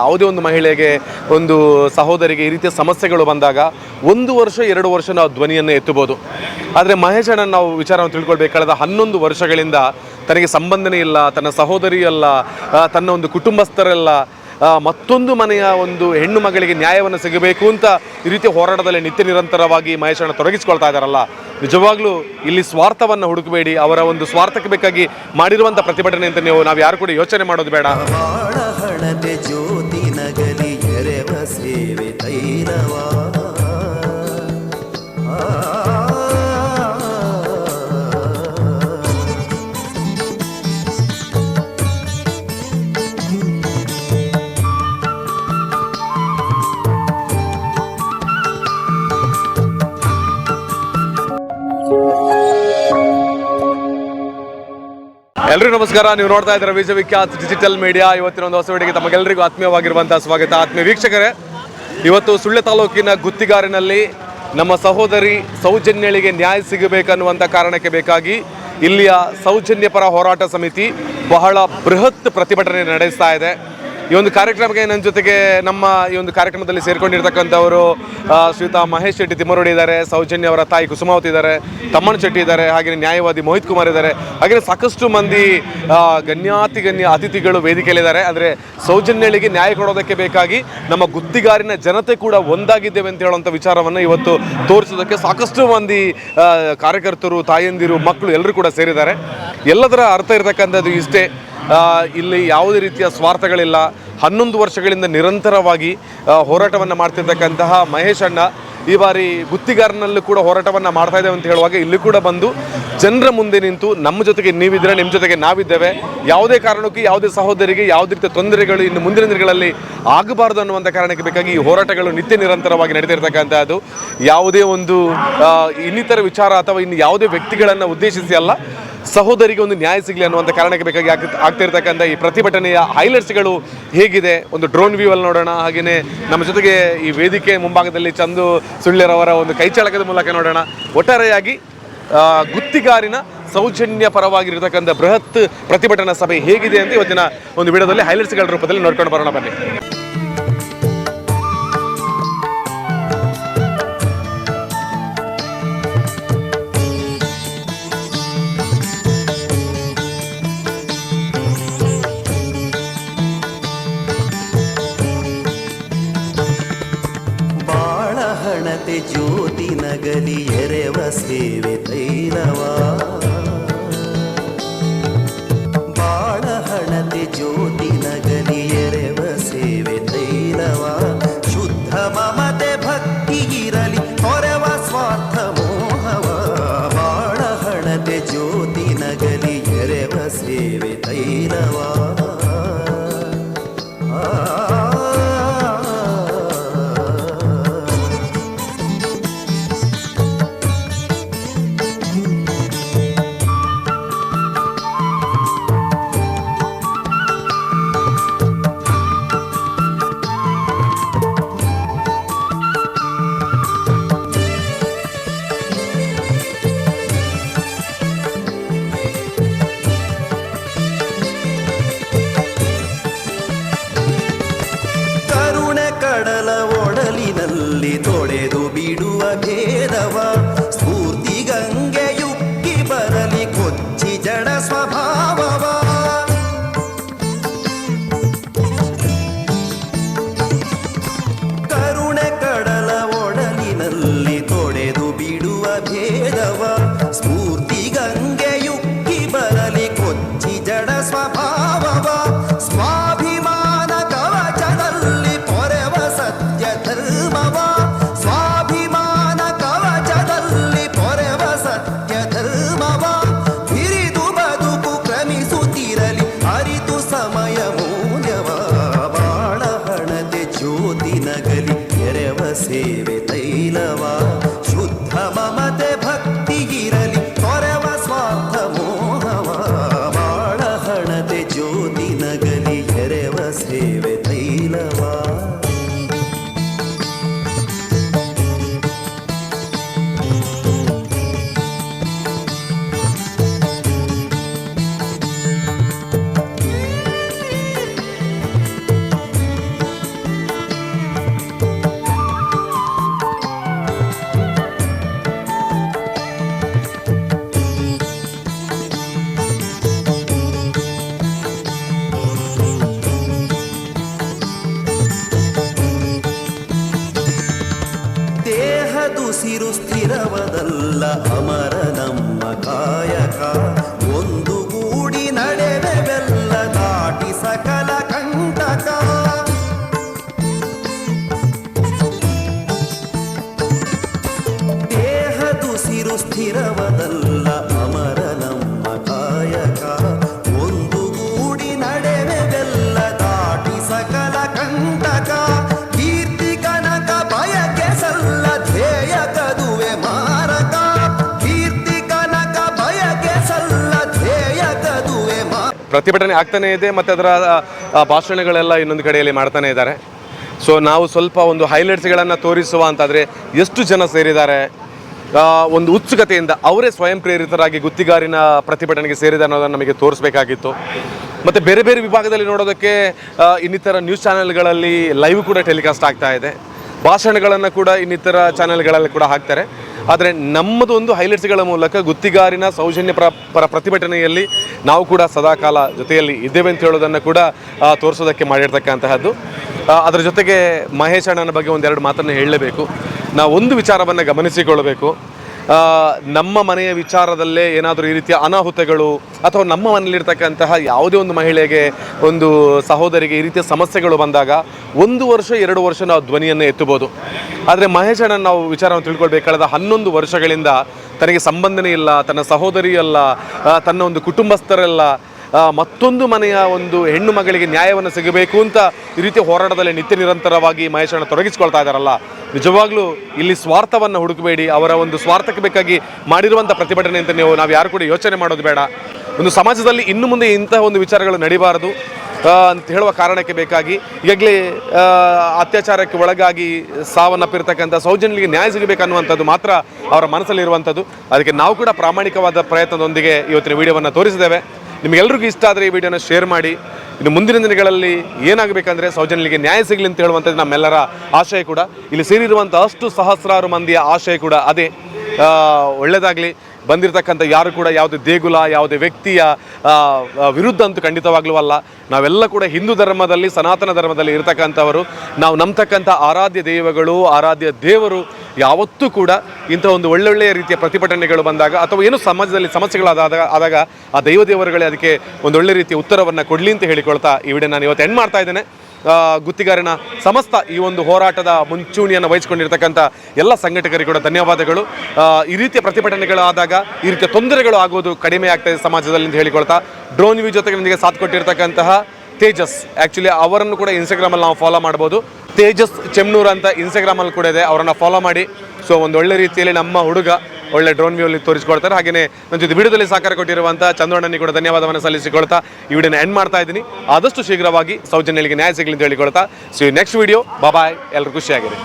ಯಾವುದೇ ಒಂದು ಮಹಿಳೆಗೆ ಒಂದು ಸಹೋದರಿಗೆ ಈ ರೀತಿಯ ಸಮಸ್ಯೆಗಳು ಬಂದಾಗ ಒಂದು ವರ್ಷ, ಎರಡು ವರ್ಷ ನಾವು ಧ್ವನಿಯನ್ನು ಎತ್ತಬಹುದು ಆದರೆ ಮಹೇಶ್ ನಾವು ವಿಚಾರವನ್ನು ತಿಳ್ಕೊಳ್ಬೇಕು. ಕಳೆದ ಹನ್ನೊಂದು ವರ್ಷಗಳಿಂದ ತನಗೆ ಸಂಬಂಧನೇ ಇಲ್ಲ, ತನ್ನ ಸಹೋದರಿಯಲ್ಲ ತನ್ನ ಒಂದು ಕುಟುಂಬಸ್ಥರಲ್ಲ ಮತ್ತೊಂದು ಮನೆಯ ಒಂದು ಹೆಣ್ಣು ಮಗಳಿಗೆ ನ್ಯಾಯವನ್ನು ಸಿಗಬೇಕು ಅಂತ ಈ ರೀತಿ ಹೋರಾಟದಲ್ಲಿ ನಿತ್ಯ ನಿರಂತರವಾಗಿ ಮಹೇಶ್ ಅಣ್ಣ ತೊಡಗಿಸಿಕೊಳ್ತಾ ಇದ್ದಾರಲ್ಲ, ನಿಜವಾಗ್ಲೂ ಇಲ್ಲಿ ಸ್ವಾರ್ಥವನ್ನು ಹುಡುಕಬೇಡಿ, ಅವರ ಒಂದು ಸ್ವಾರ್ಥಕ್ಕೆ ಬೇಕಾಗಿ ಮಾಡಿರುವಂಥ ಪ್ರತಿಭಟನೆ ಅಂತ ನೀವು, ನಾವು ಯಾರು ಕೂಡ ಯೋಚನೆ ಮಾಡೋದು ಬೇಡ. ಜ್ಯೋತಿ ಸೇವೆ ತೈಲವಾ ಎಲ್ರಿಗೂ ನಮಸ್ಕಾರ. ನೀವು ನೋಡ್ತಾ ಇದ್ದೀರಾ ವಿಶ್ವವಿಖ್ಯಾತ್ ಡಿಜಿಟಲ್ ಮೀಡಿಯಾ. ಇವತ್ತಿನ ಒಂದು ಹೊಸ ವಿಡಿಯೋಗೆ ತಮಗೆಲ್ಲರಿಗೂ ಆತ್ಮೀಯವಾಗಿರುವಂತಹ ಸ್ವಾಗತ. ಆತ್ಮೀಯ ವೀಕ್ಷಕರೇ, ಇವತ್ತು ಸುಳ್ಯ ತಾಲೂಕಿನ ಗುತ್ತಿಗಾರಿನಲ್ಲಿ ನಮ್ಮ ಸಹೋದರಿ ಸೌಜನ್ಯಳಿಗೆ ನ್ಯಾಯ ಸಿಗಬೇಕನ್ನುವಂಥ ಕಾರಣಕ್ಕೆ ಬೇಕಾಗಿ ಇಲ್ಲಿಯ ಸೌಜನ್ಯ ಪರ ಹೋರಾಟ ಸಮಿತಿ ಬಹಳ ಬೃಹತ್ ಪ್ರತಿಭಟನೆ ನಡೆಸ್ತಾ ಇದೆ. ಈ ಒಂದು ಕಾರ್ಯಕ್ರಮಕ್ಕೆ ನನ್ನ ಜೊತೆಗೆ ನಮ್ಮ ಈ ಒಂದು ಕಾರ್ಯಕ್ರಮದಲ್ಲಿ ಸೇರಿಕೊಂಡಿರ್ತಕ್ಕಂಥವರು ಶ್ರೀತ ಮಹೇಶ್ ಶೆಟ್ಟಿ ತಿಮ್ಮರೋಡಿ ಇದ್ದಾರೆ, ಸೌಜನ್ಯ ಅವರ ತಾಯಿ ಕುಸುಮಾವತಿ ಇದ್ದಾರೆ, ತಮ್ಮಣ್ಣ ಶೆಟ್ಟಿ ಇದ್ದಾರೆ, ಹಾಗೆಯೇ ನ್ಯಾಯವಾದಿ ಮೋಹಿತ್ ಕುಮಾರ್ ಇದ್ದಾರೆ. ಹಾಗೆಯೇ ಸಾಕಷ್ಟು ಮಂದಿ ಗಣ್ಯಾತಿ ಗಣ್ಯ ಅತಿಥಿಗಳು ವೇದಿಕೆಯಲ್ಲಿದ್ದಾರೆ ಅಂದರೆ ಸೌಜನ್ಯಳಿಗೆ ನ್ಯಾಯ ಕೊಡೋದಕ್ಕೆ ಬೇಕಾಗಿ ನಮ್ಮ ಗುತ್ತಿಗಾರಿನ ಜನತೆ ಕೂಡ ಒಂದಾಗಿದ್ದೇವೆ ಅಂತ ಹೇಳುವಂಥ ವಿಚಾರವನ್ನು ಇವತ್ತು ತೋರಿಸೋದಕ್ಕೆ ಸಾಕಷ್ಟು ಮಂದಿ ಕಾರ್ಯಕರ್ತರು, ತಾಯಂದಿರು, ಮಕ್ಕಳು ಎಲ್ಲರೂ ಕೂಡ ಸೇರಿದ್ದಾರೆ. ಎಲ್ಲದರ ಅರ್ಥ ಇರತಕ್ಕಂಥದ್ದು ಇಷ್ಟೇ. ಇಲ್ಲಿ ಯಾವುದೇ ರೀತಿಯ ಸ್ವಾರ್ಥಗಳಿಲ್ಲ. ಹನ್ನೊಂದು ವರ್ಷಗಳಿಂದ ನಿರಂತರವಾಗಿ ಹೋರಾಟವನ್ನು ಮಾಡ್ತಿರ್ತಕ್ಕಂತಹ ಮಹೇಶ್ ಅಣ್ಣ ಈ ಬಾರಿ ಗುತ್ತಿಗಾರನಲ್ಲೂ ಕೂಡ ಹೋರಾಟವನ್ನು ಮಾಡ್ತಾ ಇದ್ದೇವೆ ಅಂತ ಹೇಳುವಾಗ ಇಲ್ಲಿ ಕೂಡ ಬಂದು ಜನರ ಮುಂದೆ ನಿಂತು ನಮ್ಮ ಜೊತೆಗೆ ನೀವಿದ್ರೆ ನಿಮ್ಮ ಜೊತೆಗೆ ನಾವಿದ್ದೇವೆ. ಯಾವುದೇ ಕಾರಣಕ್ಕೂ ಯಾವುದೇ ಸಹೋದರಿಗೆ ಯಾವುದೇ ರೀತಿಯ ತೊಂದರೆಗಳು ಇನ್ನು ಮುಂದಿನ ದಿನಗಳಲ್ಲಿ ಆಗಬಾರದು ಅನ್ನುವಂಥ ಕಾರಣಕ್ಕೆ ಬೇಕಾಗಿ ಈ ಹೋರಾಟಗಳು ನಿತ್ಯ ನಿರಂತರವಾಗಿ ನಡೆದಿರತಕ್ಕಂಥದ್ದು ಯಾವುದೇ ಒಂದು ಇನ್ನಿತರ ವಿಚಾರ ಅಥವಾ ಇನ್ನು ಯಾವುದೇ ವ್ಯಕ್ತಿಗಳನ್ನು ಉದ್ದೇಶಿಸಿ ಅಲ್ಲ, ಸಹೋದರಿಗೆ ಒಂದು ನ್ಯಾಯ ಸಿಗಲಿ ಅನ್ನುವಂಥ ಕಾರಣಕ್ಕೆ ಬೇಕಾಗಿ ಆಗ್ ಆಗ್ತಿರ್ತಕ್ಕಂಥ ಈ ಪ್ರತಿಭಟನೆಯ ಹೈಲೈಟ್ಸ್ಗಳು ಹೇಗಿದೆ? ಒಂದು ಡ್ರೋನ್ ವ್ಯೂ ಅಲ್ಲಿ ನೋಡೋಣ. ಹಾಗೆಯೇ ನಮ್ಮ ಜೊತೆಗೆ ಈ ವೇದಿಕೆ ಮುಂಭಾಗದಲ್ಲಿ ಚಂದು ಸುಳ್ಳ್ಯರವರ ಒಂದು ಕೈಚಳಕದ ಮೂಲಕ ನೋಡೋಣ. ಒಟ್ಟಾರೆಯಾಗಿ ಗುತ್ತಿಗಾರಿನ ಸೌಜನ್ಯ ಪರವಾಗಿರತಕ್ಕಂಥ ಬೃಹತ್ ಪ್ರತಿಭಟನಾ ಸಭೆ ಹೇಗಿದೆ ಅಂತ ಇವತ್ತಿನ ಒಂದು ವಿಡಿಯೋದಲ್ಲಿ ಹೈಲೈಟ್ಸ್ಗಳ ರೂಪದಲ್ಲಿ ನೋಡ್ಕೊಂಡು ಬರೋಣ ಬನ್ನಿ. ಜ್ಯೋತಿ ನಗಲಿ ಎರೆವ ಸೇವೆ ತೈಲವಾ ты твой ಪ್ರತಿಭಟನೆ ಆಗ್ತಾನೇ ಇದೆ ಮತ್ತು ಅದರ ಭಾಷಣಗಳೆಲ್ಲ ಇನ್ನೊಂದು ಕಡೆಯಲ್ಲಿ ಮಾಡ್ತಾನೆ ಇದ್ದಾರೆ. ಸೊ ನಾವು ಸ್ವಲ್ಪ ಒಂದು ಹೈಲೈಟ್ಸ್ಗಳನ್ನು ತೋರಿಸುವ ಅಂತಾದರೆ ಎಷ್ಟು ಜನ ಸೇರಿದ್ದಾರೆ? ಒಂದು ಉತ್ಸುಕತೆಯಿಂದ ಅವರೇ ಸ್ವಯಂ ಪ್ರೇರಿತರಾಗಿ ಗುತ್ತಿಗಾರಿನ ಪ್ರತಿಭಟನೆಗೆ ಸೇರಿದ ಅನ್ನೋದನ್ನು ನಮಗೆ ತೋರಿಸಬೇಕಾಗಿತ್ತು. ಮತ್ತು ಬೇರೆ ಬೇರೆ ವಿಭಾಗದಲ್ಲಿ ನೋಡೋದಕ್ಕೆ ಇನ್ನಿತರ ನ್ಯೂಸ್ ಚಾನೆಲ್ಗಳಲ್ಲಿ ಲೈವ್ ಕೂಡ ಟೆಲಿಕಾಸ್ಟ್ ಆಗ್ತಾ ಇದೆ. ಭಾಷಣಗಳನ್ನು ಕೂಡ ಇನ್ನಿತರ ಚಾನೆಲ್ಗಳಲ್ಲಿ ಕೂಡ ಹಾಕ್ತಾರೆ. ಆದರೆ ನಮ್ಮದು ಒಂದು ಹೈಲೈಟ್ಸ್ಗಳ ಮೂಲಕ ಗುತ್ತಿಗಾರಿನ ಸೌಜನ್ಯ ಪ್ರ, ಪರ ಪ್ರತಿಭಟನೆಯಲ್ಲಿ ನಾವು ಕೂಡ ಸದಾಕಾಲ ಜೊತೆಯಲ್ಲಿ ಇದ್ದೇವೆ ಅಂತ ಹೇಳೋದನ್ನು ಕೂಡ ತೋರಿಸೋದಕ್ಕೆ ಮಾಡಿರ್ತಕ್ಕಂತಹದ್ದು. ಅದರ ಜೊತೆಗೆ ಮಹೇಶ್ ಅಣ್ಣನ ಬಗ್ಗೆ ಒಂದೆರಡು ಮಾತನ್ನು ಹೇಳಲೇಬೇಕು. ನಾವು ಒಂದು ವಿಚಾರವನ್ನು ಗಮನಿಸಿಕೊಳ್ಳಬೇಕು. ನಮ್ಮ ಮನೆಯ ವಿಚಾರದಲ್ಲೇ ಏನಾದರೂ ಈ ರೀತಿಯ ಅನಾಹುತಗಳು ಅಥವಾ ನಮ್ಮ ಮನೆಯಲ್ಲಿರ್ತಕ್ಕಂತಹ ಯಾವುದೇ ಒಂದು ಮಹಿಳೆಗೆ ಒಂದು ಸಹೋದರಿಗೆ ಈ ರೀತಿಯ ಸಮಸ್ಯೆಗಳು ಬಂದಾಗ ಒಂದು ವರ್ಷ, ಎರಡು ವರ್ಷ ನಾವು ಧ್ವನಿಯನ್ನು ಎತ್ತಬಹುದು ಆದರೆ ಮಹೇಶ್ ಅಣ್ಣ ನಾವು ವಿಚಾರವನ್ನು ತಿಳ್ಕೊಳ್ಬೇಕಾದ ಹನ್ನೊಂದು ವರ್ಷಗಳಿಂದ ತನಗೆ ಸಂಬಂಧನೇ ಇಲ್ಲ, ತನ್ನ ಸಹೋದರಿಯಲ್ಲ ತನ್ನ ಒಂದು ಕುಟುಂಬಸ್ಥರಲ್ಲ ಮತ್ತೊಂದು ಮನೆಯ ಒಂದು ಹೆಣ್ಣು ಮಗಳಿಗೆ ನ್ಯಾಯವನ್ನು ಸಿಗಬೇಕು ಅಂತ ಈ ರೀತಿ ಹೋರಾಟದಲ್ಲಿ ನಿತ್ಯ ನಿರಂತರವಾಗಿ ಮಹೇಶಣ್ಣ ತೊಡಗಿಸಿಕೊಳ್ತಾ ಇದ್ದಾರಲ್ಲ. ನಿಜವಾಗ್ಲೂ ಇಲ್ಲಿ ಸ್ವಾರ್ಥವನ್ನು ಹುಡುಕಬೇಡಿ, ಅವರ ಒಂದು ಸ್ವಾರ್ಥಕ್ಕೆ ಬೇಕಾಗಿ ಮಾಡಿರುವಂಥ ಪ್ರತಿಭಟನೆ ಅಂತ ನೀವು, ನಾವು ಯಾರು ಕೂಡ ಯೋಚನೆ ಮಾಡೋದು ಬೇಡ. ಒಂದು ಸಮಾಜದಲ್ಲಿ ಇನ್ನು ಮುಂದೆ ಇಂತಹ ಒಂದು ವಿಚಾರಗಳು ನಡೀಬಾರದು ಅಂತ ಹೇಳುವ ಕಾರಣಕ್ಕೆ ಬೇಕಾಗಿ. ಈಗಾಗಲೇ ಅತ್ಯಾಚಾರಕ್ಕೆ ಒಳಗಾಗಿ ಸಾವನ್ನಪ್ಪಿರ್ತಕ್ಕಂಥ ಸೌಜನ್ಯರಿಗೆ ನ್ಯಾಯ ಸಿಗಬೇಕನ್ನುವಂಥದ್ದು ಮಾತ್ರ ಅವರ ಮನಸ್ಸಲ್ಲಿರುವಂಥದ್ದು. ಅದಕ್ಕೆ ನಾವು ಕೂಡ ಪ್ರಾಮಾಣಿಕವಾದ ಪ್ರಯತ್ನದೊಂದಿಗೆ ಇವತ್ತಿನ ವಿಡಿಯೋವನ್ನು ತೋರಿಸಿದ್ದೇವೆ. ನಿಮಗೆಲ್ರಿಗೂ ಇಷ್ಟ ಆದರೆ ಈ ವಿಡಿಯೋನ ಶೇರ್ ಮಾಡಿ. ಇನ್ನು ಮುಂದಿನ ದಿನಗಳಲ್ಲಿ ಏನಾಗಬೇಕಂದ್ರೆ ಸೌಜನ್ಯರಿಗೆ ನ್ಯಾಯ ಸಿಗಲಿ ಅಂತ ಹೇಳುವಂಥದ್ದು ನಮ್ಮೆಲ್ಲರ ಆಶಯ ಕೂಡ. ಇಲ್ಲಿ ಸೇರಿರುವಂಥ ಅಷ್ಟು ಸಹಸ್ರಾರು ಮಂದಿಯ ಆಶಯ ಕೂಡ ಅದೇ. ಒಳ್ಳೆಯದಾಗಲಿ ಬಂದಿರತಕ್ಕಂಥ ಯಾರು ಕೂಡ ಯಾವುದೇ ದೇಗುಲ, ಯಾವುದೇ ವ್ಯಕ್ತಿಯ ವಿರುದ್ಧ ಅಂತೂ ಖಂಡಿತವಾಗ್ಲೂ ಅಲ್ಲ ನಾವೆಲ್ಲ ಕೂಡ ಹಿಂದೂ ಧರ್ಮದಲ್ಲಿ, ಸನಾತನ ಧರ್ಮದಲ್ಲಿ ಇರತಕ್ಕಂಥವರು. ನಾವು ನಂಬತಕ್ಕಂಥ ಆರಾಧ್ಯ ದೈವಗಳು, ಆರಾಧ್ಯ ದೇವರು ಯಾವತ್ತೂ ಕೂಡ ಇಂಥ ಒಂದು ಒಳ್ಳೊಳ್ಳೆಯ ರೀತಿಯ ಪ್ರತಿಭಟನೆಗಳು ಬಂದಾಗ ಅಥವಾ ಏನು ಸಮಾಜದಲ್ಲಿ ಸಮಸ್ಯೆಗಳಾದಾಗ ಆದಾಗ ಆ ದೈವ ದೇವರುಗಳೇ ಅದಕ್ಕೆ ಒಂದು ಒಳ್ಳೆ ರೀತಿಯ ಉತ್ತರವನ್ನು ಕೊಡಲಿ ಅಂತ ಹೇಳಿಕೊಳ್ತಾ ಈ ವಿಡಿಯೋ ನಾನು ಇವತ್ತು ಎಂಡ್ ಮಾಡ್ತಾ ಇದ್ದೇನೆ. ಗುತ್ತಿಗಾರನ ಸಮಸ್ತ ಈ ಒಂದು ಹೋರಾಟದ ಮುಂಚೂಣಿಯನ್ನು ವಹಿಸಿಕೊಂಡಿರ್ತಕ್ಕಂಥ ಎಲ್ಲ ಸಂಘಟಕರಿಗೆ ಕೂಡ ಧನ್ಯವಾದಗಳು. ಈ ರೀತಿಯ ಪ್ರತಿಭಟನೆಗಳಾದಾಗ ಈ ರೀತಿಯ ತೊಂದರೆಗಳು ಆಗೋದು ಕಡಿಮೆ ಆಗ್ತಾಯಿದೆ ಸಮಾಜದಲ್ಲಿ ಅಂತ ಹೇಳಿಕೊಳ್ತಾ ಡ್ರೋನ್ ವ್ಯೂ ಜೊತೆಗೆ ನಿಮಗೆ ಸಾಥ್ ಕೊಟ್ಟಿರ್ತಕ್ಕಂತಹ ತೇಜಸ್. ಆ್ಯಕ್ಚುಲಿ ಅವರನ್ನು ಕೂಡ ಇನ್ಸ್ಟಾಗ್ರಾಮಲ್ಲಿ ನಾವು ಫಾಲೋ ಮಾಡ್ಬೋದು. ತೇಜಸ್ ಚೆಮ್ನೂರ್ ಅಂತ ಇನ್ಸ್ಟಾಗ್ರಾಮಲ್ಲಿ ಕೂಡ ಇದೆ. ಅವರನ್ನು ಫಾಲೋ ಮಾಡಿ. ಸೊ ಒಂದು ಒಳ್ಳೆ ರೀತಿಯಲ್ಲಿ ನಮ್ಮ ಹುಡುಗ ಒಳ್ಳೆ ಡ್ರೋನ್ ವ್ಯೂ ಅಲ್ಲಿ ತೋರಿಸಿಕೊಳ್ತಾರೆ ಹಾಗೆಯೇ ನನ್ನ ಜೊತೆ ವಿಡಿಯೋದಲ್ಲಿ ಸಹಕಾರ ಕೊಟ್ಟಿರುವಂಥ ಚಂದ್ರಣ್ಣನಿಗೆ ಕೂಡ ಧನ್ಯವಾದವನ್ನು ಸಲ್ಲಿಸಿಕೊಳ್ತಾ ಈ ವಿಡಿಯೋನ ಎಂಡ್ ಮಾಡ್ತಾ ಇದ್ದೀನಿ. ಆದಷ್ಟು ಶೀಘ್ರವಾಗಿ ಸೌಜನ್ಯಗಳಿಗೆ ನ್ಯಾಯ ಸಿಗಲಿ ಅಂತ ಹೇಳಿಕೊಳ್ತಾ. ಸೊ ನೆಕ್ಸ್ಟ್ ವಿಡಿಯೋ ಬಾಯ್ ಎಲ್ಲರೂ ಖುಷಿಯಾಗಿರಿ.